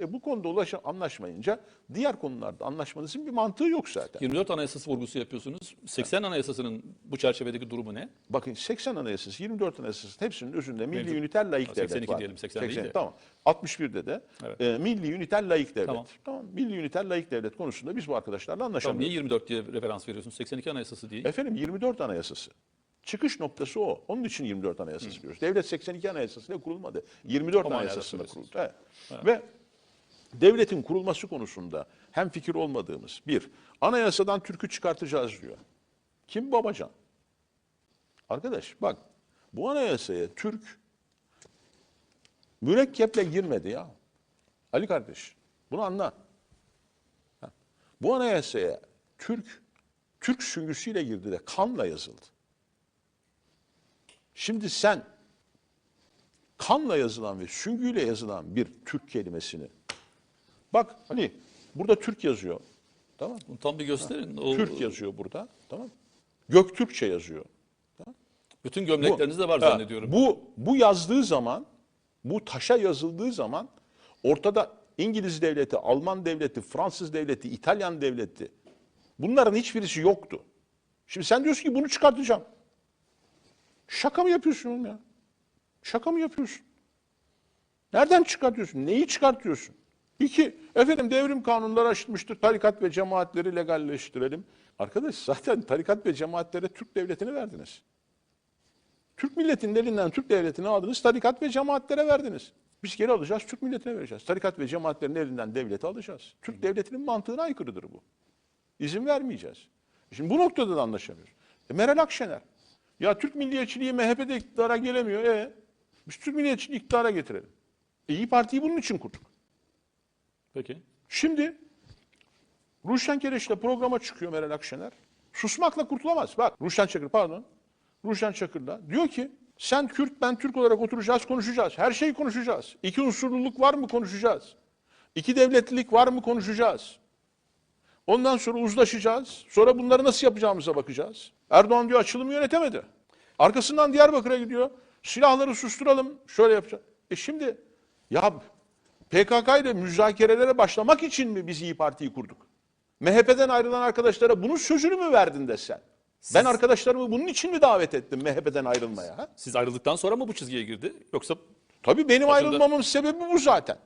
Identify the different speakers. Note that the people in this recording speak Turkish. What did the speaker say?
Speaker 1: E bu konuda ulaşa, anlaşmayınca diğer konularda anlaşmanızın bir mantığı yok zaten.
Speaker 2: 24 Anayasası vurgusu yapıyorsunuz. 80 Anayasası'nın bu çerçevedeki durumu ne?
Speaker 1: Bakın 80 Anayasası, 24 Anayasası hepsinin özünde milli
Speaker 2: Mevcut.
Speaker 1: üniter laik
Speaker 2: Ha,
Speaker 1: devlet
Speaker 2: 82
Speaker 1: var.
Speaker 2: diyelim, 80 değil de.
Speaker 1: Tamam. 61'de de
Speaker 2: Evet.
Speaker 1: e, milli üniter laik devlet.
Speaker 2: Tamam.
Speaker 1: Tamam. Milli üniter laik devlet konusunda biz bu arkadaşlarla
Speaker 2: Tamam,
Speaker 1: anlaşamıyoruz.
Speaker 2: niye 24 diye referans veriyorsunuz? 82 Anayasası değil.
Speaker 1: Efendim 24 Anayasası. Çıkış noktası o. Onun için 24 Anayasası diyoruz. Devlet 82 Anayasası'yla kurulmadı. 24
Speaker 2: O manada
Speaker 1: Anayasası'yla kuruldu.
Speaker 2: söylüyorsunuz.
Speaker 1: Evet. Ve devletin kurulması konusunda hem fikir olmadığımız bir, anayasadan Türk'ü çıkartacağız diyor. Kim Babacan? Arkadaş bak bu anayasaya Türk mürekkeple girmedi ya. Ali kardeş bunu anla. Bu anayasaya Türk Türk süngüsüyle girdi de kanla yazıldı. Şimdi sen kanla yazılan ve süngüyle yazılan bir Türk kelimesini bak hani burada Türk yazıyor. Tamam?
Speaker 2: Bunu tam bir gösterin. O,
Speaker 1: Türk yazıyor burada. Tamam? Göktürkçe yazıyor.
Speaker 2: Bütün gömleklerinizde var
Speaker 1: Ha,
Speaker 2: zannediyorum.
Speaker 1: Bu bu yazdığı zaman, bu taşa yazıldığı zaman ortada İngiliz devleti, Alman devleti, Fransız devleti, İtalyan devleti bunların hiçbirisi yoktu. Şimdi sen diyorsun ki bunu çıkartacağım. Şaka mı yapıyorsun oğlum ya? Şaka mı yapıyorsun? Nereden çıkartıyorsun? Neyi çıkartıyorsun? İki, efendim devrim kanunları aşılmıştır. Tarikat ve cemaatleri legalleştirelim. Arkadaş zaten tarikat ve cemaatlere Türk devletini verdiniz. Türk milletinin elinden Türk devletini aldınız, tarikat ve cemaatlere verdiniz. Biz geri alacağız, Türk milletine vereceğiz. Tarikat ve cemaatlerin elinden devleti alacağız. Türk devletinin mantığına aykırıdır bu. İzin vermeyeceğiz. Şimdi bu noktada da anlaşamıyoruz. E Meral Akşener. Ya Türk milliyetçiliği MHP'de iktidara gelemiyor. E biz Türk milliyetçiliği iktidara getirelim. E, İyi Parti'yi bunun için kurduk.
Speaker 2: Peki.
Speaker 1: Şimdi Ruşen Kereş'le programa çıkıyor Meral Akşener. Susmakla kurtulamaz. Bak Ruşen Çakır pardon. Ruşen Çakır'la diyor ki sen Kürt ben Türk olarak oturacağız konuşacağız. Her şeyi konuşacağız. İki unsurluluk var mı konuşacağız. İki devletlilik var mı konuşacağız. Ondan sonra uzlaşacağız. Sonra bunları nasıl yapacağımıza bakacağız. Erdoğan diyor açılımı yönetemedi. Arkasından Diyarbakır'a gidiyor. Silahları susturalım. Şöyle yapacağız. E şimdi ya PKK ile müzakerelere başlamak için mi biz İyi Parti'yi kurduk? MHP'den ayrılan arkadaşlara bunun sözünü mü verdin de sen? Ben arkadaşlarımı bunun için mi davet ettim MHP'den ayrılmaya?
Speaker 2: Siz ayrıldıktan sonra mı bu çizgiye girdi? Yoksa
Speaker 1: Tabii benim ayrılmamın sebebi bu zaten.